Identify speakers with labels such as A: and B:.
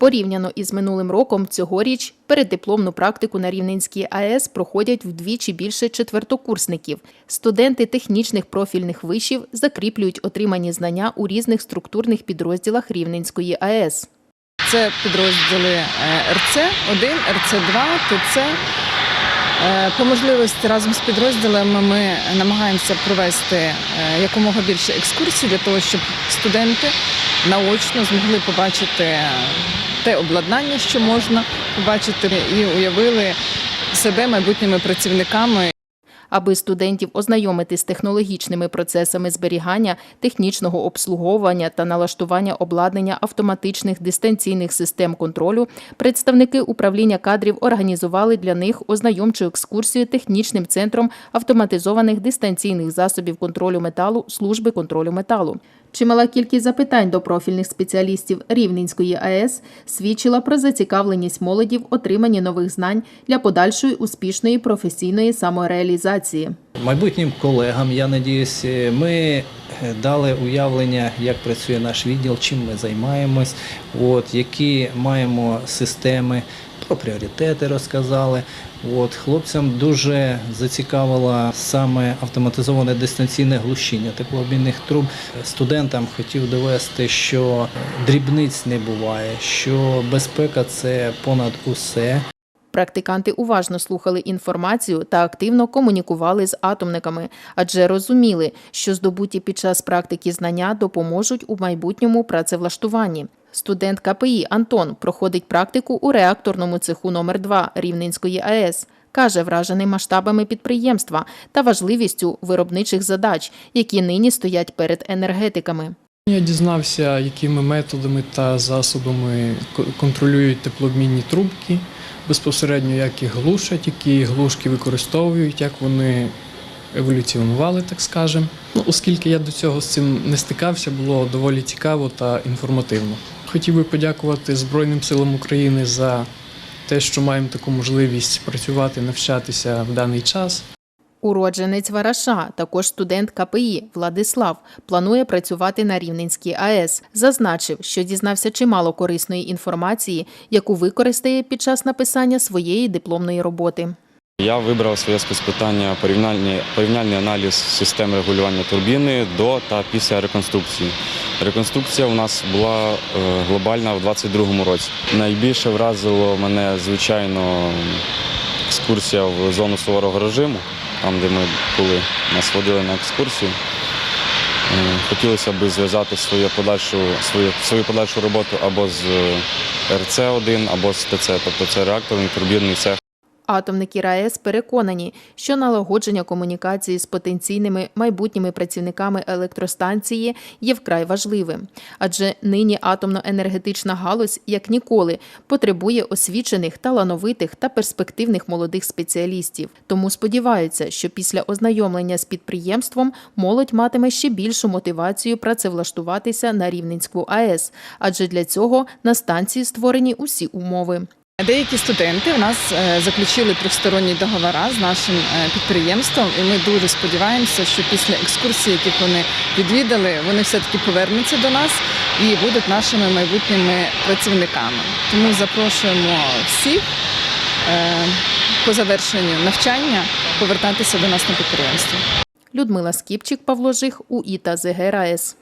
A: Порівняно із минулим роком, цьогоріч переддипломну практику на Рівненській АЕС проходять вдвічі більше четвертокурсників. Студенти технічних профільних вишів закріплюють отримані знання у різних структурних підрозділах Рівненської АЕС.
B: Це підрозділи е, РЦ-1, РЦ-2, ТЦ. Е, По можливості разом з підрозділами ми намагаємося провести е, якомога більше екскурсій для того, щоб студенти наочно змогли побачити те обладнання, що можна побачити, і уявили себе майбутніми працівниками
A: Аби студентів ознайомити з технологічними процесами зберігання, технічного обслуговування та налаштування обладнання автоматичних дистанційних систем контролю, представники управління кадрів організували для них ознайомчу екскурсію технічним центром автоматизованих дистанційних засобів контролю металу служби контролю металу. Чимала кількість запитань до профільних спеціалістів Рівненської АЕС свідчила про зацікавленість молоді в отриманні нових знань для подальшої успішної професійної самореалізації.
C: Майбутнім колегам, я надіюсь, ми е, дали уявлення, як працює наш відділ, чим ми займаємось, от, які маємо системи, про пріоритети розказали. От, хлопцям дуже зацікавило саме автоматизоване дистанційне глушіння теплообмінних труб. Студентам хотів довести, що дрібниць не буває, що безпека це понад усе.
A: Практиканти уважно слухали інформацію та активно комунікували з атомниками, адже розуміли, що здобуті під час практики знання допоможуть у майбутньому працевлаштуванні. Студент КПІ Антон проходить практику у реакторному цеху номер 2 Рівненської АЕС. Каже, вражений масштабами підприємства та важливістю виробничих задач, які нині стоять перед енергетиками.
D: Я дізнався, якими методами та засобами контролюють теплообмінні трубки, безпосередньо як їх глушать, які глушки використовують, як вони еволюціонували, так скажемо. Ну, оскільки я до цього з цим не стикався, було доволі цікаво та інформативно. Хотів би подякувати Збройним силам України за те, що маємо таку можливість працювати, навчатися в даний час.
A: Уродженець Вараша, також студент КПІ Владислав, планує працювати на Рівненській АЕС. Зазначив, що дізнався чимало корисної інформації, яку використає під час написання своєї дипломної роботи.
E: Я вибрав своє спецпитання порівняльний, порівняльний аналіз систем регулювання турбіни до та після реконструкції. Реконструкція у нас була е, глобальна в 2022 році. Найбільше вразило мене, звичайно, екскурсія в зону суворого режиму, там, де ми були, нас водили на екскурсію. Е, Хотілося б зв'язати свою подальшу, свою, свою подальшу роботу або з РЦ-1, або з ТЦ, тобто це реакторний турбірний цех.
A: Атомники РаЕС переконані, що налагодження комунікації з потенційними майбутніми працівниками електростанції є вкрай важливим, адже нині атомно-енергетична галузь як ніколи потребує освічених, талановитих та перспективних молодих спеціалістів. Тому сподіваються, що після ознайомлення з підприємством молодь матиме ще більшу мотивацію працевлаштуватися на Рівненську АЕС, адже для цього на станції створені усі умови.
B: Деякі студенти у нас е, заключили тристоронні договори з нашим е, підприємством, і ми дуже сподіваємося, що після екскурсій, яких вони відвідали, вони все-таки повернуться до нас і будуть нашими майбутніми працівниками. Тому запрошуємо всіх е, по завершенню навчання повертатися до нас на підприємство.
A: Людмила Скіпчик, Павло Жих, УІТА ЗГРАЕС.